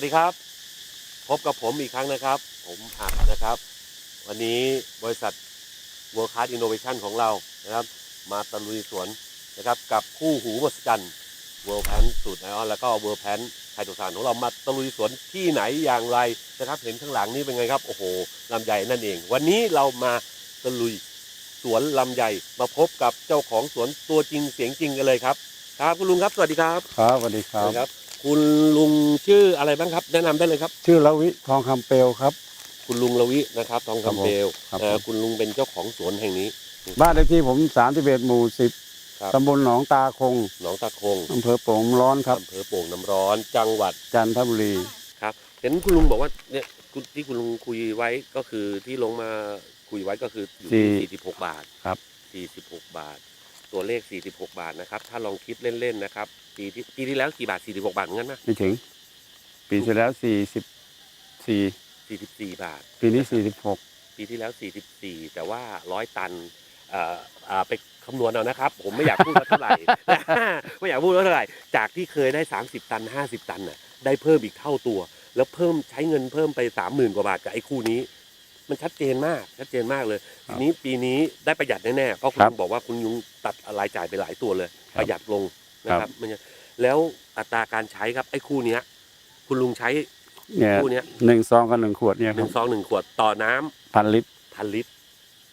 ครับสวัสดีครับ พบกับผมอีกครั้งนะครับ ผมอัดนะครับ วันนี้บริษัท World Class Innovation ของเรานะครับ มาตะลุยสวนนะครับ กับคู่หูมหัศจรรย์ World Pan สูตรไอออนแล้วก็ World Pan ไฮโดรซานของเรามาตะลุยสวนที่ไหนอย่างไรนะครับ เห็นข้างหลังนี่เป็นไงครับ โอ้โหลำไยนั่นเอง วันนี้เรามาตะลุยสวนลำไยมาพบกับเจ้าของสวนตัวจริงเสียงจริงกันเลยครับ ครับคุณลุงครับสวัสดีครับ ครับสวัสดีครับ ครับคุณลุงชื่ออะไรบ้างครับ แนะนำได้เลยครับ ชื่อละวิทองคำเปลวครับ คุณลุงละวินะครับ ทองครับผมคำเปลวครับเอ่อผมคุณลุงเป็นเจ้าของสวนแห่งนี้ บ้านเลขที่ผมสามสิบเอ็ดหมู่สิบครับตำบลหนองตาคงหนองตะคงอำเภอโป่งร้อนครับ อำเภอโป่งน้ำร้อน จังหวัดจันทบุรี ครับ เห็นคุณลุงบอกว่าเนี่ยคุณที่คุณลุงคุยไว้ก็คือที่ลงมาคุยไว้ก็คืออยู่ที่สี่46 บาทครับ 46 บาท ตัวเลข 46 บาทนะครับ ถ้าลองคิดเล่นๆนะครับ ปีที่ปีที่แล้วกี่บาท 46 บาทเหมือนกันนะไม่ถึง ปีที่แล้วสี่สิบสี่44 บาท ปีนี้สี่สิบหกปีที่แล้ว 44 แต่ว่า100ตันเอ่ออ่าไปคำนวณเอานะครับ ผมไม่อยากพูดว่าเท่าไหร่ ไม่อยากพูดว่าเท่าไหร่ จากที่เคยได้ 30 ตัน 50 ตันน่ะได้เพิ่มอีกเท่าตัว แล้วเพิ่มใช้เงินเพิ่มไป 30,000 กว่าบาทกับไอ้คู่นี้ มันชัดเจนมากชัดเจนมากเลยทีนี้ปีนี้ได้ประหยัดแน่ๆเพราะคุณลุงบอกว่าคุณยุงตัดรายจ่ายไปหลายตัวเลยประหยัดลงนะครับมันจะแล้วอัตราการใช้ครับไอ้คู่เนี้ย คุณลุงใช้เนี่ย คู่เนี้ยหนึ่งซองกับหนึ่งขวดเนี่ยหครันึ่บงซองหนึ่งขวดต่อน้ำพันลิตร พันลิตร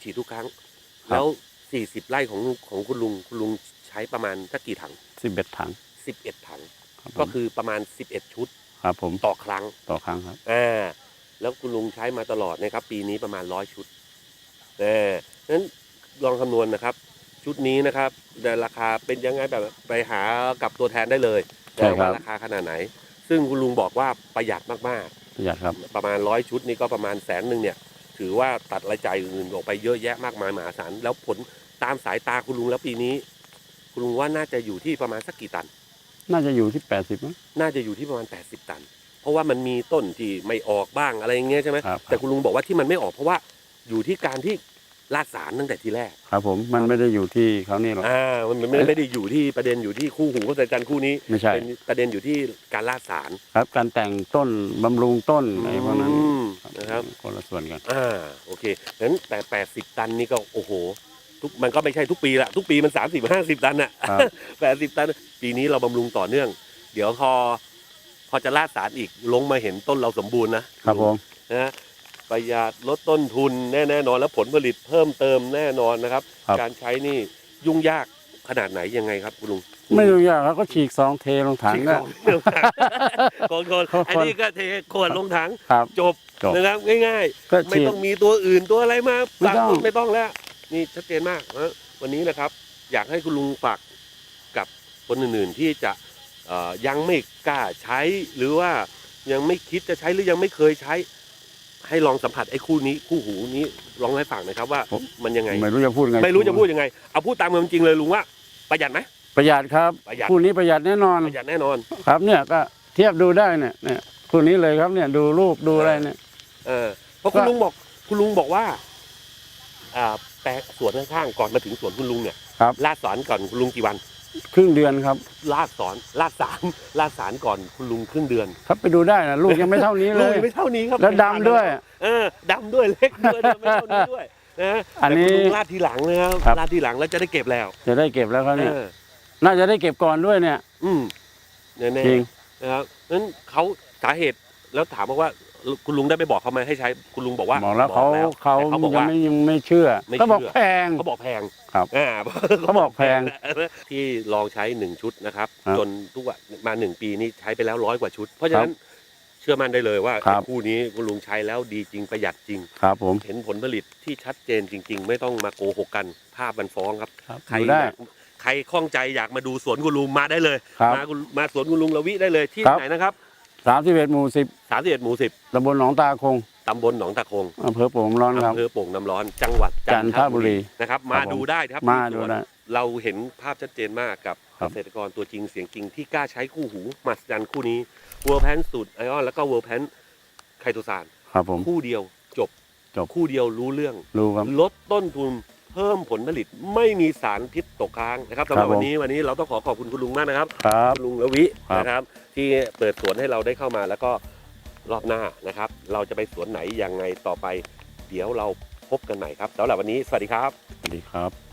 ฉีดทุกครั้ง ครับ แล้ว40ไร่ของของคุณลุงคุณลุงใช้ประมาณสักกี่ถังสิบเอ็ดถัง11ถัง ครับก็ผมคือประมาณ11ชุดครับผมต่อครั้ง ต่อครั้งครับ อ่า แล้วคุณลุงใช้มาตลอดนะครับ ปีนี้ประมาณ100ชุดอ่านั้นลองคำนวณนะครับ ชุดนี้นะครับแต่ราคาเป็นยังไงแบบไปหากับตัวแทนได้เลยใช่ครับว่าราคาขนาดไหน ซึ่งคุณลุงบอกว่าประหยัดมากๆประหยัดครับประมาณร้อยชุดนี่ก็ประมาณแสนหนึ่งเนี่ย ถือว่าตัดรายจ่ายอื่นออกไปเยอะแยะมากมายมหาศาลแล้วผลตามสายตาคุณลุงแล้วปีนี้ คุณลุงว่าน่าจะอยู่ที่ประมาณสักกี่ตัน น่าจะอยู่ที่แปดสิบมั้งน่าจะอยู่ที่ประมาณ80ตันเพ ราะว่ามันมีต้นที่ไม่ออกบ้างอะไรอย่างเงี้ยใช่ไหมครับ แต่คุณลุงบอกว่าที่มันไม่ออกเพราะว่าอยู่ที่การที่ลาดสารตั้งแต่ทีแรกครับผมมันไม่ได้อยู่ที่เขานี่หรอก อ่ามันไม่ไม่ได้อยู่ที่ประเด็นอยู่ที่คู่หูก็แต่กันคู่นี้ไม่ใช่ เป็นประเด็นอยู่ที่การลาดสารครับ การแต่งต้นบำรุงต้นอะไรพวกนั้นอืมนะครับ คนละส่วนกันอ่าโอเคงั้นแต่แปดสิบตันนี่ก็โอ้โห ทุกมันก็ไม่ใช่ทุกปีละทุกปีมันสามสิบห้าสิบตันอะครับ แปดสิบตัน ปีนี้เราบำรุงต่อเนื่อง เดี๋ยวพอ พอจะลาดสารอีกลงมาเห็นต้นเราสมบูรณ์นะครับผมนะฮะประหยัดลดต้นทุนแน่แน่นอนแล้วผลผลิตเพิ่มเติมแน่นอนนะครับครับ การใช้นี่ยุ่งยากขนาดไหนยังไงครับคุณลุงไม่ยุ่งยากครับก็ฉีกซองเทลงถังฉีกก็ของเรื่องถังคนคนคนอันนี้ก็เทขวดลงถังครับจบจบนะครับง่ายๆก็ไม่ฉีดต้องมีตัวอื่นตัวอะไรมาไม่ต้องไม่ต้องแล้ว นี่ชัดเจนมากนะวันนี้นะครับ อยากให้คุณลุงฝากกับคนอื่นๆที่จะเอ่อ ยังไม่กล้าใช้หรือว่ายังไม่คิดจะใช้หรือยังไม่เคยใช้ ให้ลองสัมผัสไอ้คู่นี้คู่หูนี้ลองให้ฟังหนะครับว่าผมมันยังไง ไม่รู้จะพูดไงไม่รู้จะพูดยังไงเอาพูดตามความจริงเลยลุงว่าประหยัดไหมประหยัดครับประหยัดคู่นี้ประหยัดแน่นอนประหยัดแน่นอนครับเนี่ยก็เทียบดูได้เนี่ยเนี่ยคู่นี้เลยครับเนี่ยดูรูปดูอะไรเนี่ยเออเพราะคุณก็ลุงบอกคุณลุงบอกว่าอ่าแปลงสวนข้างๆก่อนมาถึงสวนคุณลุงเนี่ยครับลาดสารก่อนคุณลุงกี่วัน ครึ่งเดือนครับ ลาดสอนลาดสารลาดสารก่อนคุณลุงครึ่งเดือน ครับไปดูได้นะลูกยังไม่เท่านี้เลลูกย ยังไม่เท่านี้ครับแล้วดำด้วย เออดำด้วยเล็กด้วยนะไม่เท่านี้ด้วยนะอันนี้แต่คุณลุงลาดทีหลังนะครับครับ ลาดทีหลังแล้วจะได้เก็บแล้วจะได้เก็บแล้วครับเนี่ยเออน่าจะได้เก็บก่อนด้วยเนี่ย อืมแน่จริง ๆนะครับนั้นเขาสาเหตุแล้วถามบอกว่า คุณลุงได้ไปบอกเขาไหมให้ใช้คุณลุงบอกว่าบอกแล้วเขาแล้วเขาแต่เขาบอกยังว่า ไม่ยังไม่เชื่อไม่เขาบอกเชื่อแพง เขาบอกแพงครับอ่า เขาบอกแพง ที่ลองใช้หนึ่งชุดนะครับ ครับจนทุกวันมาหนึ่งปีนี้ใช้ไปแล้วร้อยกว่าชุด เพราะฉะนั้นเชื่อมั่นได้เลยว่าครับ คู่นี้คุณลุงใช้แล้วดีจริงประหยัดจริง ครับผม เห็นผลผลิตที่ชัดเจนจริง ๆ ไม่ต้องมาโกหกกันภาพมันฟ้องครับ ครับใครดูอได้ยากใครข้องใจอยากมาดูสวนคุณลุงมาได้เลย ครับ มาคุณมาสวนคุณลุงละวิได้เลยที่ครับ ไหนนะครับ สามสิบเอ็ดหมู่สิบสามสิบเอ็ดหมู่สิบตำบลหนองตาคงตำบลหนองตะคงอำเภอโป่งร้อนครับอำเภอโป่งน้ำร้อน จังหวัดจันทบุรีนะครับครับมาผมดูได้ครับมาที่สดูวนได้เราเห็นภาพชัดเจนมากกับครัเกบษตรกรตัวจริงเสียงจริงที่กล้าใช้คู่หูมหัศจรรย์คู่นี้เวอร์แพนสูตรไอออนแล้วก็เวอร์แพนไคโตซานครับผมคู่เดียวจบจบคู่เดียวรู้เรื่องรู้ครับลดต้นทุน พิ่มผลผลิตไม่มีสารพิษตกค้างนะครับสำหรับวันนี้วันนี้เราต้องขอขอบคุณคุณลุงมากนะครับครับคุณลุงละวิครับนะครับ ที่เปิดสวนให้เราได้เข้ามาแล้วก็รอบหน้านะครับ เราจะไปสวนไหนยังไงต่อไป เดี๋ยวเราพบกันใหม่ครับสำหรับวันนี้สวัสดีครับ สวัสดีครับ